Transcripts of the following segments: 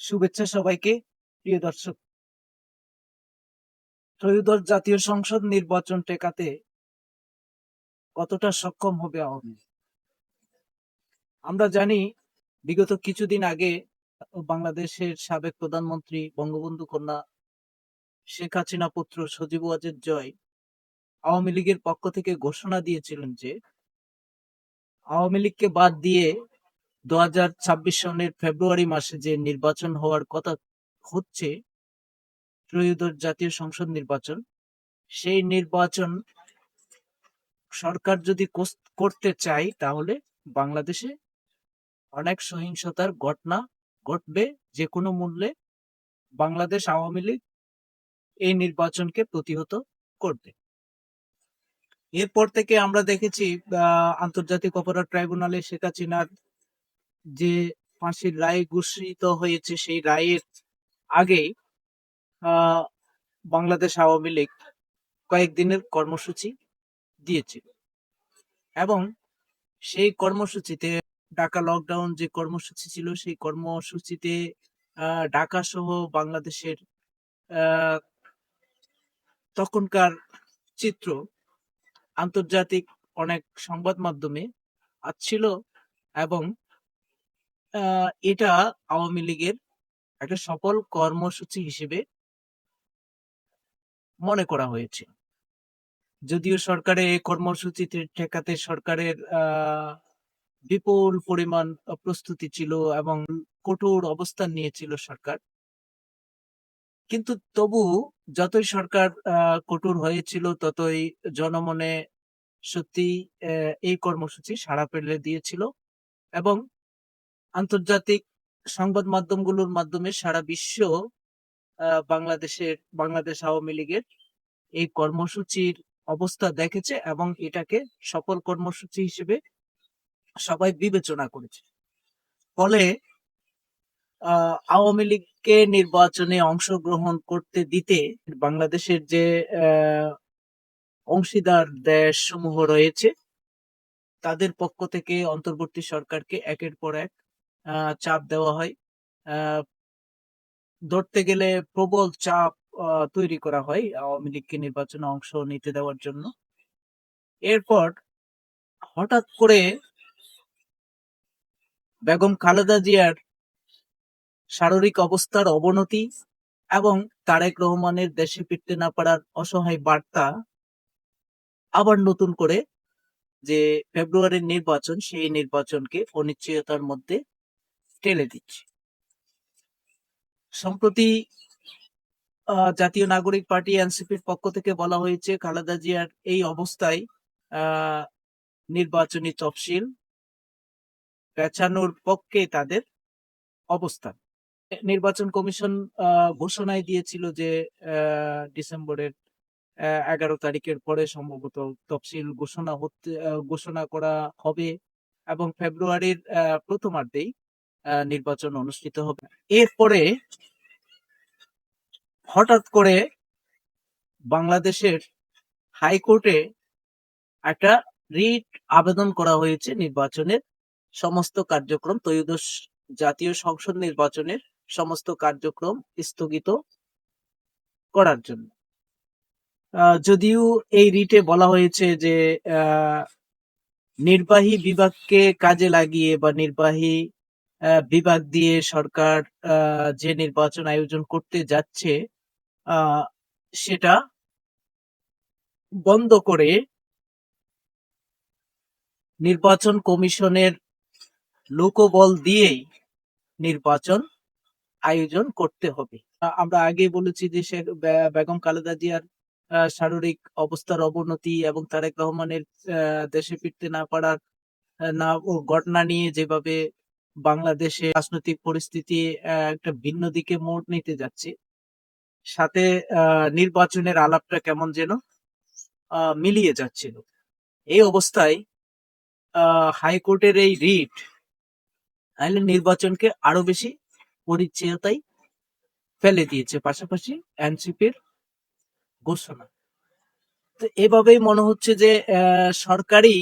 শুভেচ্ছা সবাইকে, প্রিয় দর্শক ত্রয়োদশ জাতীয় সংসদ নির্বাচন টেকাতে কতটা সক্ষম হবে আওয়ামী? আমরা জানি, বিগত কিছুদিন আগে বাংলাদেশের সাবেক প্রধানমন্ত্রী বঙ্গবন্ধু কন্যা শেখ হাসিনা পুত্র সজীব ওয়াজেদ জয় আওয়ামী লীগের পক্ষ থেকে ঘোষণা দিয়েছিলেন যে, আওয়ামী লীগকে বাদ দিয়ে দু সনের ফেব্রুয়ারি মাসে যে নির্বাচন হওয়ার কথা হচ্ছে, ত্রয়োদশ জাতীয় সংসদ নির্বাচন, সেই নির্বাচন সরকার যদি করতে চায়, তাহলে বাংলাদেশে অনেক সহিংসতার ঘটনা ঘটবে, যে কোনো মূল্যে বাংলাদেশ আওয়ামী লীগ এই নির্বাচনকে প্রতিহত করবে। এরপর থেকে আমরা দেখেছি আন্তর্জাতিক অপরাধ ট্রাইব্যুনালে শেখ হাসিনার যে ফাঁসির রায় ঘোষিত হয়েছে, সেই রায়ের আগেই বাংলাদেশ আওয়ামী লীগ কয়েকদিনের কর্মসূচি দিয়েছিল। এবং সেই কর্মসূচিতে ঢাকা লকডাউন যে কর্মসূচি ছিল, সেই কর্মসূচিতে ঢাকা সহ বাংলাদেশের তখনকার চিত্র আন্তর্জাতিক অনেক সংবাদ মাধ্যমে আসছিল এবং এটা আওয়ামী লীগের একটা সফল কর্মসূচি হিসেবে মনে করা হয়েছে। যদিও সরকারের এই কর্মসূচিতে ঠেকাতে সরকারের বিপুল পরিমাণ প্রস্তুতি ছিল এবং কঠোর অবস্থান নিয়েছিল সরকার। কিন্তু তবু যতই সরকার কঠোর হয়েছিল, ততই জনমনে সত্যি এই কর্মসূচি সাড়া ফেলে দিয়েছিল এবং আন্তর্জাতিক সংবাদ মাধ্যমগুলোর মাধ্যমে সারা বিশ্ব বাংলাদেশের, বাংলাদেশ আওয়ামী লীগের এই কর্মসূচির অবস্থা দেখেছে এবং এটাকে সফল কর্মসূচি হিসেবে সবাই বিবেচনা করেছে। ফলে আওয়ামী লীগকে নির্বাচনে অংশগ্রহণ করতে দিতে বাংলাদেশের যে অংশীদার দেশ সমূহ রয়েছে, তাদের পক্ষ থেকে অন্তর্বর্তী সরকারকে একের পর এক চাপ দেওয়া হয়। ধরতে গেলে প্রবল চাপ তৈরি করা হয় আওয়ামী লীগকে নির্বাচনে অংশ নিতে দেওয়ার জন্য। এরপর হঠাৎ করে বেগম খালেদা জিয়ার শারীরিক অবস্থার অবনতি এবং তারেক রহমানের দেশে ফিরতে না পারার অসহায় বার্তা আবার নতুন করে যে ফেব্রুয়ারির নির্বাচন, সেই নির্বাচনকে অনিশ্চয়তার মধ্যে ঠেলে দিচ্ছে। সম্প্রতি জাতীয় নাগরিক পার্টি এনসিপির পক্ষ থেকে বলা হয়েছে, খালেদা জিয়ার এই অবস্থায় নির্বাচনী তফসিল পেছানোর পক্ষে তাদের অবস্থান। নির্বাচন কমিশন ঘোষণায় দিয়েছিল যে ডিসেম্বরের এগারো তারিখের পরে সম্ভবত তফসিল ঘোষণা হতে ঘোষণা করা হবে এবং ফেব্রুয়ারির প্রথমার্ধেই নির্বাচন অনুষ্ঠিত হবে। এরপরে হঠাৎ করে বাংলাদেশের হাইকোর্টে একটা রিট আবেদন করা হয়েছে নির্বাচনের সমস্ত কার্যক্রম, ত্রয়োদশ জাতীয় সংসদ নির্বাচনের সমস্ত কার্যক্রম স্থগিত করার জন্য। যদিও এই রিটে বলা হয়েছে যে নির্বাহী বিভাগকে কাজে লাগিয়ে বা নির্বাহী বিভাগ দিয়ে সরকার যে নির্বাচন আয়োজন করতে যাচ্ছে সেটা বন্ধ করে নির্বাচন কমিশনের লোকবল দিয়েই নির্বাচন আয়োজন করতে হবে। আমরা আগে বলেছি যে শেখ বেগম খালেদা জিয়ার শারীরিক অবস্থার অবনতি এবং তারেক রহমানের দেশে ফিরতে না পারার না ও ঘটনা নিয়ে যেভাবে বাংলাদেশে রাজনৈতিক পরিস্থিতি একটা ভিন্ন দিকে মোড় নিতে যাচ্ছে। সাথে নির্বাচনের আলাপটা কেমন যেন মিলিয়ে যাচ্ছিল। এই অবস্থায় হাইকোর্টের এই রিট আইলে নির্বাচনকে আরও বেশি পরিচ্ছন্নতায় ফেলে দিয়েছে। পাশাপাশি এনসিপির ঘোষণা। তো এভাবেই মনে হচ্ছে যে সরকারি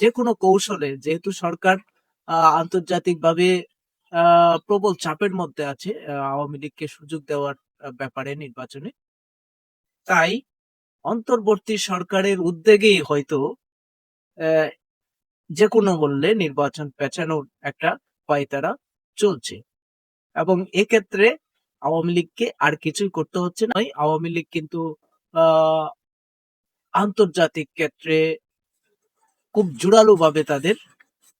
যে কোনো কৌশলে, যেহেতু সরকার আন্তর্জাতিক ভাবে আহ, প্রবল চাপের মধ্যে আছে আওয়ামী লীগকে সুযোগ দেওয়ার ব্যাপারে নির্বাচনে। তাই অন্তর্বর্তী সরকারের উদ্যোগেই হয়তো যে কোনো মূল্যে নির্বাচন পেছানোর একটা পায়তারা চলছে। এবং এক্ষেত্রে আওয়ামী লীগকে আর কিছুই করতে হচ্ছে না। আওয়ামী লীগ কিন্তু আন্তর্জাতিক ক্ষেত্রে খুব জোরালো ভাবে তাদের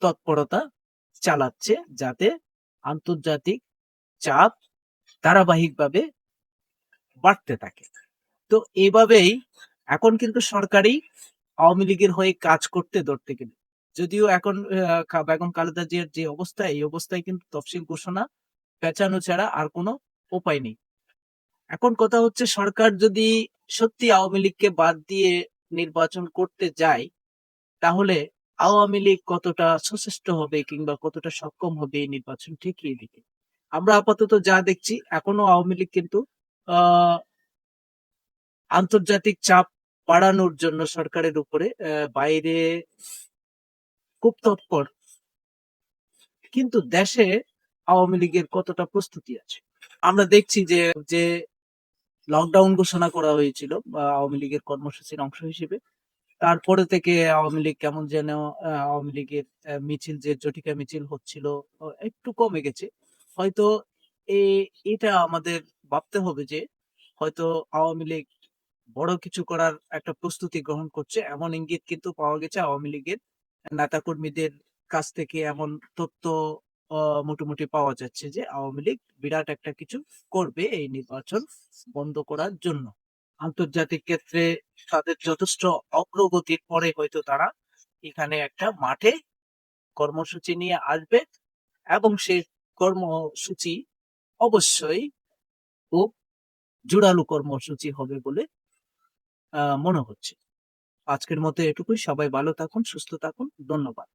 তৎপরতা চালাচ্ছে যাতে আন্তর্জাতিক চাপ ধারাবাহিকভাবে বাড়তে থাকে। তো এইভাবেই এখন কিন্তু সরকারি আওয়ামী লীগের হয়ে কাজ করতে ধরতে গেলে। যদিও এখন বেগম খালেদা জিয়ার যে অবস্থা, এই অবস্থায় কিন্তু তফসিল ঘোষণা পেঁচানো ছাড়া আর কোনো উপায় নেই। এখন কথা হচ্ছে সরকার যদি সত্যি আওয়ামী লীগকে বাদ দিয়ে নির্বাচন করতে যায়, তাহলে আওয়ামী লীগ কতটা সচেষ্ট হবে কিংবা কতটা সক্ষম হবে এই নির্বাচন ঠিকই দিকে আমরা আপাতত যা দেখছি, এখনও আওয়ামী লীগ কিন্তু আন্তর্জাতিক চাপ বাড়ানোর জন্য সরকারের উপরে বাইরে খুব তৎপর। কিন্তু দেশে আওয়ামী লীগের কতটা প্রস্তুতি আছে? আমরা দেখছি যে যে লকডাউন ঘোষণা করা হয়েছিল আওয়ামী লীগের কর্মসূচির অংশ হিসেবে। তারপরে থেকে আওয়ামী লীগ কেমন যেন আওয়ামী লীগের মিছিল, যে জটিকা মিছিল হচ্ছিল একটু কমে গেছে। হয়তো এটা আমাদের ভাবতে হবে যে, হয়তো আওয়ামী লীগ বড় কিছু করার একটা প্রস্তুতি গ্রহণ করছে। এমন ইঙ্গিত কিন্তু পাওয়া গেছে আওয়ামী লীগের নেতাকর্মীদের কাছ থেকে এমন তথ্য মোটামুটি পাওয়া যাচ্ছে যে, আওয়ামী লীগ বিরাট একটা কিছু করবে এই নির্বাচন বন্ধ করার জন্য। আন্তর্জাতিক ক্ষেত্রে তাদের যথেষ্ট অগ্রগতির পরে হয়তো তারা এখানে একটা মাঠে কর্মসূচি নিয়ে আসবে এবং সেই কর্মসূচি অবশ্যই খুব জোরালো কর্মসূচি হবে বলে মনে হচ্ছে। আজকের মতো এটুকুই। সবাই ভালো থাকুন, সুস্থ থাকুন। ধন্যবাদ।